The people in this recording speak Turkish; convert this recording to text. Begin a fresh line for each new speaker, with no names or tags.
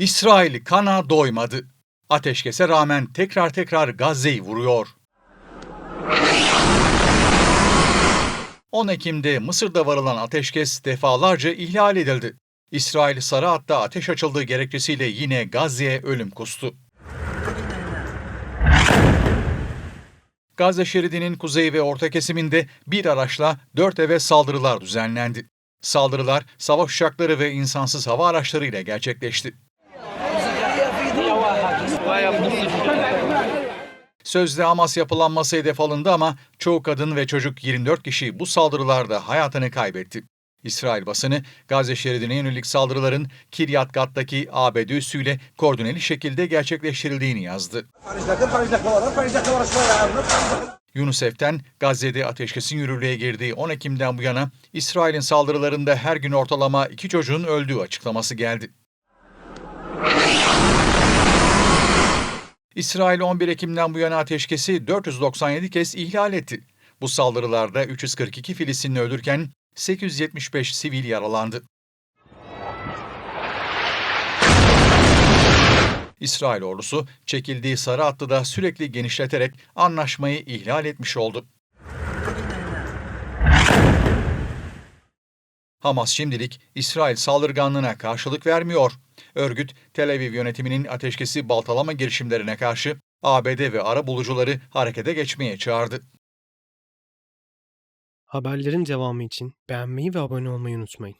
İsrail kana doymadı. Ateşkese rağmen tekrar tekrar Gazze'yi vuruyor. 10 Ekim'de Mısır'da varılan ateşkes defalarca ihlal edildi. İsrail Sarı Hat'ta ateş açıldığı gerekçesiyle yine Gazze'ye ölüm kustu. Gazze şeridinin kuzey ve orta kesiminde bir araçla dört eve saldırılar düzenlendi. Saldırılar savaş uçakları ve insansız hava araçlarıyla gerçekleşti. Sözde Hamas yapılanması hedef alındı ama çoğu kadın ve çocuk 24 kişi bu saldırılarda hayatını kaybetti. İsrail basını Gazze şeridine yönelik saldırıların Kiryat Gat'taki ABD üssüyle koordineli şekilde gerçekleştirildiğini yazdı. UNICEF'ten Gazze'de ateşkesin yürürlüğe girdiği 10 Ekim'den bu yana İsrail'in saldırılarında her gün ortalama iki çocuğun öldüğü açıklaması geldi. İsrail 11 Ekim'den bu yana ateşkesi 497 kez ihlal etti. Bu saldırılarda 342 Filistinli ölürken 875 sivil yaralandı. İsrail ordusu çekildiği sarı hattı da sürekli genişleterek anlaşmayı ihlal etmiş oldu. Hamas şimdilik İsrail saldırganlığına karşılık vermiyor. Örgüt, Tel Aviv yönetiminin ateşkesi baltalama girişimlerine karşı ABD ve ara bulucuları harekete geçmeye çağırdı.
Haberlerin devamı için beğenmeyi ve abone olmayı unutmayın.